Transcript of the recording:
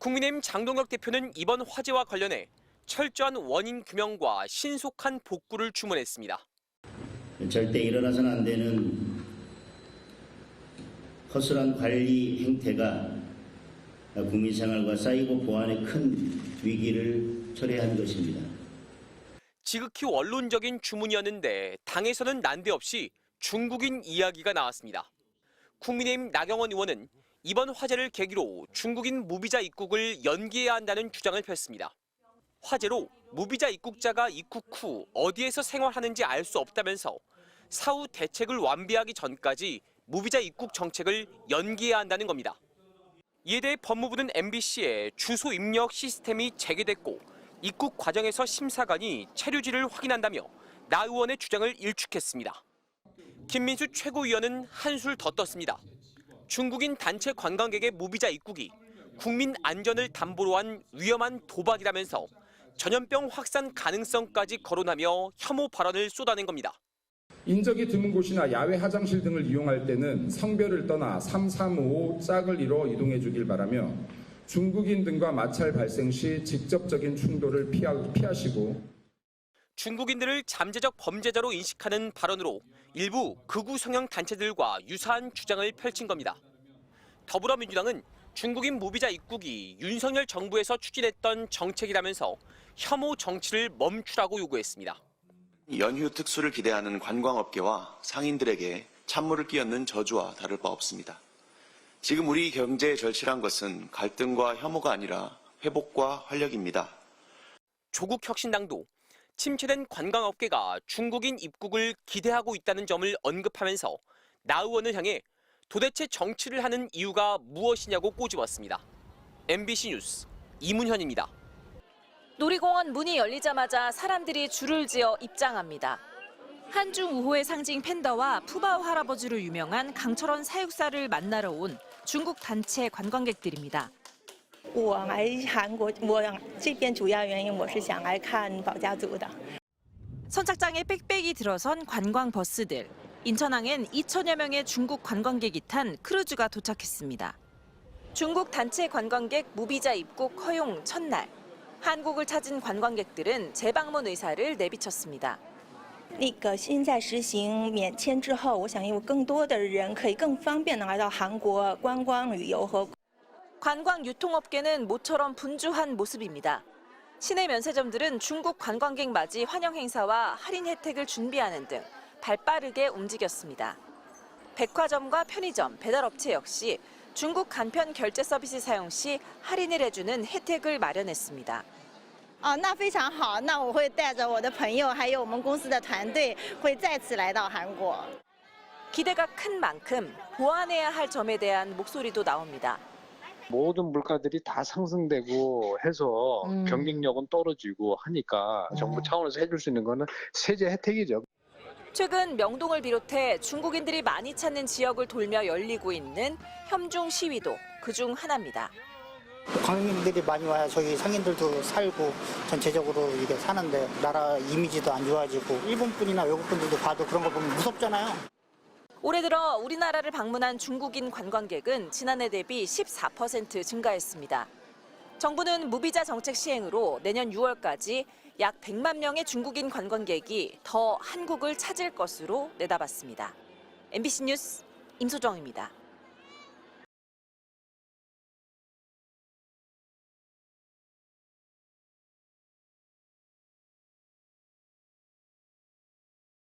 국민의힘 장동혁 대표는 이번 화재와 관련해 철저한 원인 규명과 신속한 복구를 주문했습니다. 절대 일어나서는 안 되는 허술한 관리 행태가 국민 생활과 사이버 보안에 큰 위기를 초래한 것입니다. 지극히 원론적인 주문이었는데 당에서는 난데없이 중국인 이야기가 나왔습니다. 국민의힘 나경원 의원은 이번 화재를 계기로 중국인 무비자 입국을 연기해야 한다는 주장을 폈습니다. 화재로 무비자 입국자가 입국 후 어디에서 생활하는지 알 수 없다면서 사후 대책을 완비하기 전까지 무비자 입국 정책을 연기해야 한다는 겁니다. 이에 대해 법무부는 MBC에 주소 입력 시스템이 재개됐고 입국 과정에서 심사관이 체류지를 확인한다며 나 의원의 주장을 일축했습니다. 김민수 최고위원은 한술 더 떴습니다. 중국인 단체 관광객의 무비자 입국이 국민 안전을 담보로 한 위험한 도박이라면서 전염병 확산 가능성까지 거론하며 혐오 발언을 쏟아낸 겁니다. 인적이 드문 곳이나 야외 화장실 등을 이용할 때는 성별을 떠나 3355 짝을 이뤄 이동해 주길 바라며 중국인 등과 마찰 발생 시 직접적인 충돌을 피하, 피하시고 중국인들을 잠재적 범죄자로 인식하는 발언으로 일부 극우 성향 단체들과 유사한 주장을 펼친 겁니다. 더불어민주당은 중국인 무비자 입국이 윤석열 정부에서 추진했던 정책이라면서 혐오 정치를 멈추라고 요구했습니다. 연휴 특수를 기대하는 관광업계와 상인들에게 찬물을 끼얹는 저주와 다를 바 없습니다. 지금 우리 경제에 절실한 것은 갈등과 혐오가 아니라 회복과 활력입니다. 조국 혁신당도 침체된 관광업계가 중국인 입국을 기대하고 있다는 점을 언급하면서 나 의원을 향해 도대체 정치를 하는 이유가 무엇이냐고 꼬집었습니다. MBC 뉴스 이문현입니다. 놀이공원 문이 열리자마자 사람들이 줄을 지어 입장합니다. 한중 우호의 상징 팬더와 푸바오 할아버지로 유명한 강철원 사육사를 만나러 온 중국 단체 관광객들입니다. 我来韩国，我这边主要原因我是想来看保家族的。 선착장에 빽빽이 들어선 관광 버스들. 인천항엔 2천여 명의 중국 관광객이 탄 크루즈가 도착했습니다. 중국 단체 관광객 무비자 입국 허용 첫날. 한국을 찾은 관광객들은 재방문 의사를 내비쳤습니다. 那个现在实行免签之后，我想有更多的人可以更方便的来到韩国观光旅游和 관광 유통업계는 모처럼 분주한 모습입니다. 시내 면세점들은 중국 관광객 맞이 환영 행사와 할인 혜택을 준비하는 등 발빠르게 움직였습니다. 백화점과 편의점, 배달업체 역시 중국 간편 결제 서비스 사용 시 할인을 해주는 혜택을 마련했습니다. 哦，那非常好，那我会带着我的朋友还有我们公司的团队，会再次来到韩国。 기대가 큰 만큼 보완해야 할 점에 대한 목소리도 나옵니다. 모든 물가들이 다 상승되고 해서 음. 경쟁력은 떨어지고 하니까 정부 차원에서 해줄 수 있는 거는 세제 혜택이죠. 최근 명동을 비롯해 중국인들이 많이 찾는 지역을 돌며 열리고 있는 협중 시위도 그중 하나입니다. 관광객들이 많이 와야 저희 상인들도 살고 전체적으로 이게 사는데 나라 이미지도 안 좋아지고 일본분이나 외국분들도 봐도 그런 거 보면 무섭잖아요. 올해 들어 우리나라를 방문한 중국인 관광객은 지난해 대비 14% 증가했습니다. 정부는 무비자 정책 시행으로 내년 6월까지 약 100만 명의 중국인 관광객이 더 한국을 찾을 것으로 내다봤습니다. MBC 뉴스 임소정입니다.